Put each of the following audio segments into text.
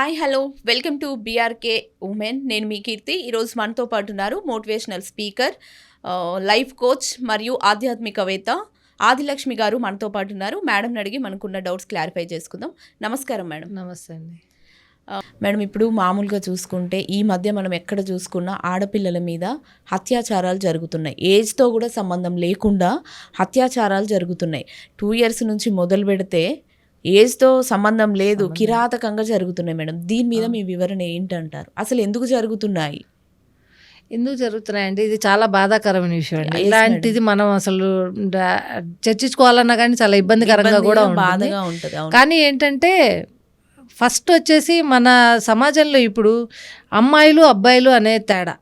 Hi hello. Welcome to BRK women. నేను మీ కీర్తి. ఈరోజు మనతో పాటు ఉన్నారు మోటివేషనల్ స్పీకర్ లైఫ్ కోచ్ మరియు ఆధ్యాత్మికవేత్త ఆదిలక్ష్మి గారు మనతో పాటు ఉన్నారు. మేడం అడిగి మనకున్న డౌట్స్ క్లారిఫై చేసుకుందాం. నమస్కారం మేడం. నమస్తే అండి. మేడం ఇప్పుడు మామూలుగా చూసుకుంటే ఈ మధ్య మనం ఎక్కడ చూసుకున్నా ఆడపిల్లల మీద అత్యాచారాలు జరుగుతున్నాయి. ఏజ్తో కూడా సంబంధం లేకుండా అత్యాచారాలు జరుగుతున్నాయి. టూ ఇయర్స్ నుంచి మొదలు పెడితే ఏజ్తో సంబంధం లేదు కిరాతకంగా జరుగుతున్నాయి మేడం. దీని మీద మీ వివరణ ఏంటంటారు? అసలు ఎందుకు జరుగుతున్నాయి? ఎందుకు జరుగుతున్నాయండి ఇది చాలా బాధాకరమైన విషయం అండి. ఇలాంటిది మనం అసలు చర్చించుకోవాలన్నా కానీ చాలా ఇబ్బందికరంగా కూడా ఉంటుంది. బాధగా ఉంటుంది అవును. కానీ ఏంటంటే ఫస్ట్ వచ్చేసి మన సమాజంలో ఇప్పుడు అమ్మాయిలు అబ్బాయిలు అనే తేడా.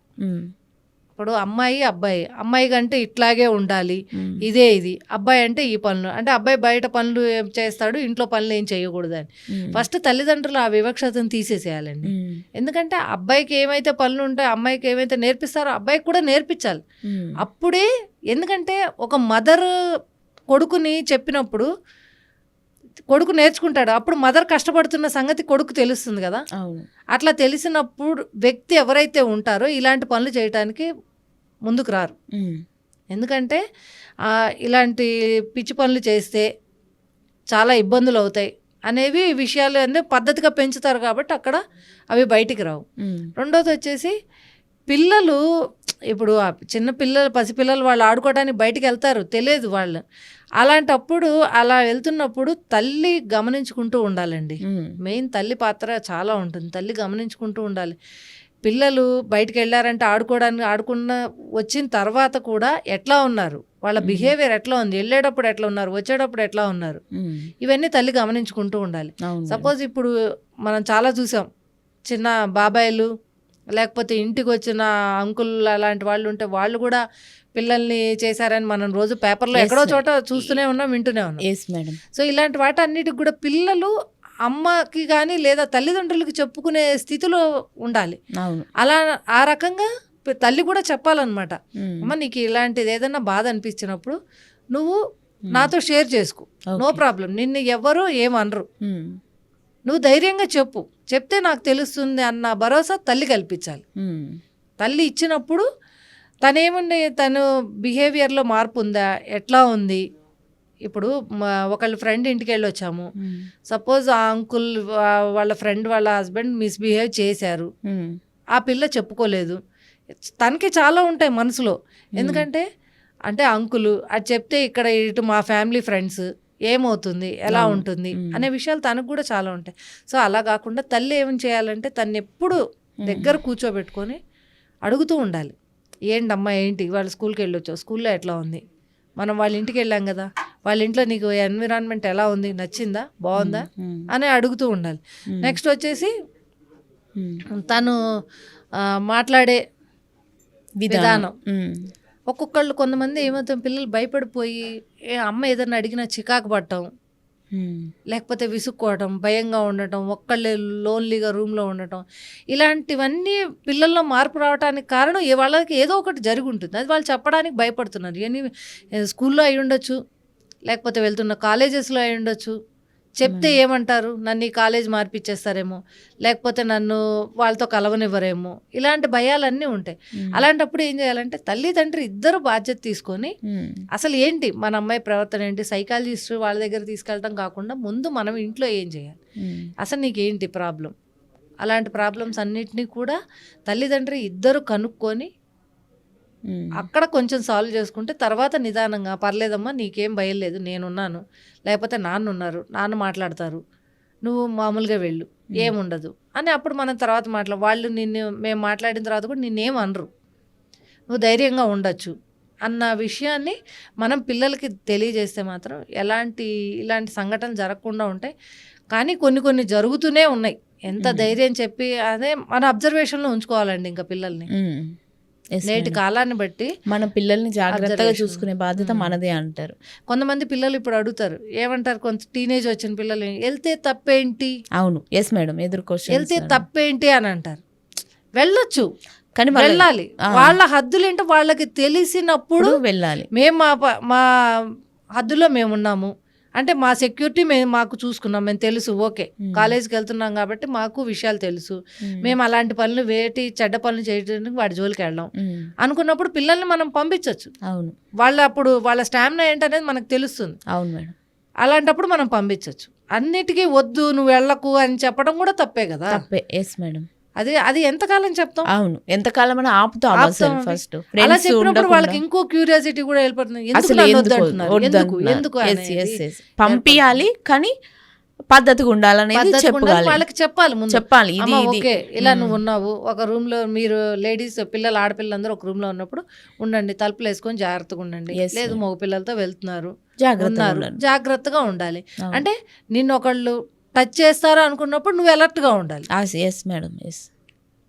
ఇప్పుడు అమ్మాయి అబ్బాయి. అమ్మాయి కంటే ఇట్లాగే ఉండాలి. ఇదే ఇది. అబ్బాయి అంటే ఈ పనులు. అంటే అబ్బాయి బయట పనులు ఏం చేస్తాడు ఇంట్లో పనులు ఏం చేయకూడదు అని ఉమ్, ఫస్ట్ తల్లిదండ్రులు ఆ వివక్షతను తీసేసేయాలండి. ఎందుకంటే అబ్బాయికి ఏమైతే పనులు ఉంటాయో అమ్మాయికి ఏమైతే నేర్పిస్తారో అబ్బాయికి కూడా నేర్పించాలి. అప్పుడే ఎందుకంటే ఒక మదర్ కొడుకుని చెప్పినప్పుడు కొడుకు నేర్చుకుంటాడు. అప్పుడు మదర్ కష్టపడుతున్న సంగతి కొడుకు తెలుస్తుంది కదా. అట్లా తెలిసినప్పుడు వ్యక్తి ఎవరైతే ఉంటారో ఇలాంటి పనులు చేయడానికి ముందుకు రారు. ఎందుకంటే ఇలాంటి పిచ్చి పనులు చేస్తే చాలా ఇబ్బందులు అవుతాయి అనేవి విషయాలు అంటే పద్ధతిగా పెంచుతారు కాబట్టి అక్కడ అవి బయటికి రావు. రెండోది వచ్చేసి పిల్లలు ఇప్పుడు చిన్న పిల్లలు పసిపిల్లలు వాళ్ళు ఆడుకోవడానికి బయటికి వెళ్తారు. తెలియదు వాళ్ళు. అలాంటప్పుడు అలా వెళ్తున్నప్పుడు తల్లి గమనించుకుంటూ ఉండాలండి. మెయిన్ తల్లి పాత్ర చాలా ఉంటుంది. తల్లి గమనించుకుంటూ ఉండాలి. పిల్లలు బయటికి వెళ్ళారంటే ఆడుకోవడానికి ఆడుకున్న వచ్చిన తర్వాత కూడా ఎట్లా ఉన్నారు? వాళ్ళ. బిహేవియర్ ఎట్లా ఉంది? వెళ్ళేటప్పుడు ఎట్లా ఉన్నారు? వచ్చేటప్పుడు ఎట్లా ఉన్నారు? ఇవన్నీ తల్లి గమనించుకుంటూ ఉండాలి. సపోజ్ ఇప్పుడు మనం చాలా చూసాం. చిన్న బాబాయిలు లేకపోతే ఇంటికి వచ్చిన అంకుల్ అలాంటి వాళ్ళు ఉంటే వాళ్ళు కూడా పిల్లల్ని చేశారని మనం రోజు పేపర్లో ఎక్కడో. చోట చూస్తూనే ఉన్నాం వింటూనే ఉన్నాం. సో ఇలాంటి వాటన్నిటికి కూడా పిల్లలు అమ్మకి కానీ లేదా తల్లిదండ్రులకి చెప్పుకునే స్థితిలో ఉండాలి. అలా ఆ రకంగా తల్లి కూడా చెప్పాలన్నమాట. ఉమ్, అమ్మ నీకు ఇలాంటిది ఏదైనా బాధ అనిపించినప్పుడు నువ్వు ఉమ్, నాతో షేర్ చేసుకో. నో. ప్రాబ్లం. నిన్ను ఎవరు ఏమనరు. ఉమ్, నువ్వు ధైర్యంగా చెప్పు. చెప్తే నాకు తెలుస్తుంది అన్న భరోసా తల్లి కల్పించాలి. తల్లి ఇచ్చినప్పుడు తనేముంది తను బిహేవియర్లో మార్పు ఉందా ఎట్లా ఉంది? ఇప్పుడు ఒకళ్ళ ఫ్రెండ్ ఇంటికి వెళ్ళి వచ్చాము సపోజ్ ఆ అంకుల్ వాళ్ళ ఫ్రెండ్ వాళ్ళ హస్బెండ్ మిస్బిహేవ్ చేశారు. ఆ పిల్ల చెప్పుకోలేదు. తనకి చాలా ఉంటాయి మనసులో. ఎందుకంటే అంటే అంకులు అది చెప్తే ఇక్కడ ఇటు మా ఫ్యామిలీ ఫ్రెండ్స్ ఏమవుతుంది? ఎలా. ఉంటుంది. అనే విషయాలు తనకు కూడా చాలా ఉంటాయి. సో అలా కాకుండా తల్లి ఏం చేయాలంటే తను ఎప్పుడు దగ్గర కూర్చోబెట్టుకొని అడుగుతూ ఉండాలి. ఏంటమ్మా ఏంటి? వాళ్ళ స్కూల్కి వెళ్ళొచ్చావు. స్కూల్లో ఎట్లా ఉంది? మనం వాళ్ళ ఇంటికి వెళ్ళాం కదా. వాళ్ళ ఇంట్లో నీకు ఎన్విరాన్మెంట్ ఎలా ఉంది? నచ్చిందా? బాగుందా? అని అడుగుతూ ఉండాలి. నెక్స్ట్ వచ్చేసి తను మాట్లాడే విధానం. ఒక్కొక్కళ్ళు కొంతమంది ఏమవుతాం పిల్లలు భయపడిపోయి ఏ అమ్మ ఏదన్నా అడిగినా చికాకు పడటం లేకపోతే విసుక్కోవటం భయంగా ఉండటం ఒక్కళ్ళే లోన్లీగా రూమ్లో ఉండటం ఇలాంటివన్నీ పిల్లల్లో మార్పు రావడానికి కారణం ఏ వాళ్ళకి ఏదో ఒకటి జరిగి ఉంటుంది. అది వాళ్ళు చెప్పడానికి భయపడుతున్నారు. ఎన్ని స్కూల్లో అయి ఉండొచ్చు లేకపోతే వెళ్తున్న కాలేజెస్లో అయి ఉండొచ్చు చెప్తే ఏమంటారు? నన్ను ఈ కాలేజ్ మార్పిచ్చేస్తారేమో? లేకపోతే నన్ను వాళ్ళతో కలవనివ్వరేమో? ఇలాంటి భయాలన్నీ ఉంటాయి. అలాంటప్పుడు ఏం చేయాలంటే తల్లిదండ్రి ఇద్దరు బాధ్యత తీసుకొని అసలు ఏంటి? మన అమ్మాయి ప్రవర్తన ఏంటి? సైకాలజిస్ట్ వాళ్ళ దగ్గర తీసుకెళ్ళడం కాకుండా ముందు మనం ఇంట్లో ఏం చేయాలి? అసలు నీకు ఏంటి ప్రాబ్లం అలాంటి ప్రాబ్లమ్స్ అన్నిటినీ కూడా తల్లిదండ్రి ఇద్దరు కనుక్కొని అక్కడ కొంచెం సాల్వ్ చేసుకుంటే తర్వాత నిదానంగా పర్లేదమ్మా నీకేం భయం లేదు నేనున్నాను. లేకపోతే నాన్న ఉన్నారు నాన్న మాట్లాడతారు నువ్వు మామూలుగా వెళ్ళు ఏముండదు అని అప్పుడు మనం తర్వాత మాట్లా వాళ్ళు నిన్ను మేము మాట్లాడిన తర్వాత కూడా నిన్నేం అనరు. నువ్వు ధైర్యంగా ఉండొచ్చు అన్న విషయాన్ని మనం పిల్లలకి తెలియజేస్తే మాత్రం ఎలాంటి ఇలాంటి సంఘటనలు జరగకుండా ఉంటాయి. కానీ కొన్ని కొన్ని జరుగుతూనే ఉన్నాయి. ఎంత. ధైర్యం చెప్పి అదే మన అబ్జర్వేషన్లో ఉంచుకోవాలండి ఇంకా పిల్లల్ని. నేటి. కాలాన్ని బట్టి మన పిల్లల్ని జాగ్రత్తగా. చూసుకునే బాధ్యత ఉమ్. మనదే అంటారు. కొంతమంది పిల్లలు ఇప్పుడు అడుగుతారు ఏమంటారు కొంత టీనేజ్ వచ్చిన పిల్లలు వెళ్తే తప్పేంటి? అవును. ఎస్ మేడం ఎదురు క్వశ్చన్ వెళ్తే తప్పేంటి? అని అంటారు. వెళ్ళొచ్చు. కానీ వాళ్ళ- వెళ్ళాలి. వాళ్ళ హద్దులు ఏంటో వాళ్ళకి తెలిసినప్పుడు వెళ్ళాలి. మేము మా మా హద్దులో మేము ఉన్నాము అంటే మా సెక్యూరిటీ మేము మాకు చూసుకున్నాం మేము తెలుసు ఓకే. కాలేజీకి వెళ్తున్నాం కాబట్టి మాకు విషయాలు తెలుసు. మ్మ్. అలాంటి పనులు వేటి చెడ్డ పనులు చేయడానికి వాడి జోలికి వెళ్ళాం. అనుకున్నప్పుడు పిల్లల్ని మనం పంపించవచ్చు అవును. వాళ్ళ అప్పుడు వాళ్ళ స్టామినా ఏంటనేది మనకు తెలుస్తుంది. అవును మేడం. అలాంటప్పుడు మనం పంపించవచ్చు అన్నిటికీ వద్దు నువ్వు వెళ్ళకు అని చెప్పడం కూడా తప్పే కదా? తప్పే. ఎస్ మేడం అది అది ఎంతకాలం చెప్తాం? అవును. ఎంతకాలం అని ఆపుతాం. ఫస్ట్. అలా చెప్పినప్పుడు వాళ్ళకి ఇంకో క్యూరియాసిటీ కూడా వెళ్ళిపోతుంది ఎందుకు. పంపియాలి కానీ పద్ధతిగా ఉండాలనేది. చెప్పాలి. వాళ్ళకి చెప్పాలి ముందు. చెప్పాలి. ఇది ఓకే ఇలా. నువ్వు ఉన్నావు. ఒక రూమ్లో మీరు లేడీస్ పిల్లలు ఆడపిల్లలందరూ ఒక రూమ్లో ఉన్నప్పుడు ఉండండి తలుపులు వేసుకొని జాగ్రత్తగా ఉండండి. లేదు. మగ పిల్లలతో వెళ్తున్నారు. జాగ్రత్తగా జాగ్రత్తగా ఉండాలి. అంటే నిన్ను ఒకళ్ళు టచ్ చేస్తారా అనుకున్నప్పుడు నువ్వు alert గా ఉండాలి ఎస్ మేడం ఎస్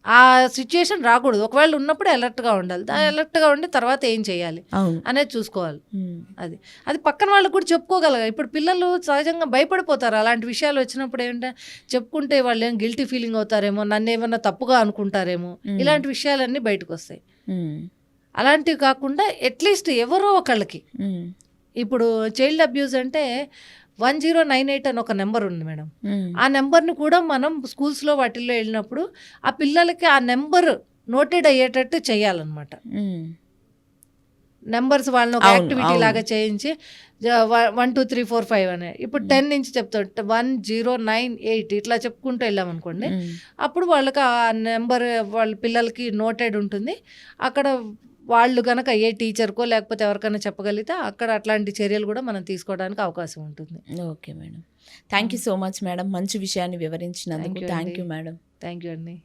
ఆ సిచ్యుయేషన్ రాకూడదు. ఒకవేళ ఉన్నప్పుడు alert గా ఉండాలి alert గా ఉండి తర్వాత ఏం చేయాలి అనేది చూసుకోవాలి. మ్మ్. అది అది పక్కన వాళ్ళకి కూడా చెప్పుకోగలగా. ఇప్పుడు పిల్లలు సహజంగా భయపడిపోతారు. అలాంటి విషయాలు వచ్చినప్పుడు ఏంటంటే చెప్పుకుంటే వాళ్ళు ఏం గిల్టీ ఫీలింగ్ అవుతారేమో నన్ను ఏమన్నా తప్పుగా అనుకుంటారేమో మ్మ్. ఇలాంటి విషయాలన్నీ బయటకు వస్తాయి. అలాంటివి కాకుండా అట్లీస్ట్ ఎవరో ఒకళ్ళకి. ఇప్పుడు చైల్డ్ అబ్యూస్ అంటే వన్ జీరో నైన్ ఎయిట్ అని ఒక నెంబర్ ఉంది మేడం. ఆ నెంబర్ని కూడా మనం స్కూల్స్లో వాటిల్లో వెళ్ళినప్పుడు ఆ పిల్లలకి ఆ నెంబర్ నోటెడ్ అయ్యేటట్టు చేయాలన్నమాట. నెంబర్స్ వాళ్ళని ఒక యాక్టివిటీ. లాగా చేయించి one two three four five అనే ఇప్పుడు టెన్ నుంచి చెప్తాడు వన్ జీరో నైన్ ఎయిట్ ఇట్లా చెప్పుకుంటూ వెళ్ళామనుకోండి మ్మ్. అప్పుడు వాళ్ళకి ఆ నెంబర్ వాళ్ళ పిల్లలకి నోటెడ్ ఉంటుంది అక్కడ వాళ్ళు కనుక ఏ టీచర్కో లేకపోతే ఎవరికైనా చెప్పగలిగితే అక్కడ అట్లాంటి చర్యలు కూడా మనం తీసుకోవడానికి అవకాశం ఉంటుంది. Okay madam. Thank you so much madam. మంచి విషయాన్ని వివరించినందుకు thank. You madam. Thank you అండి.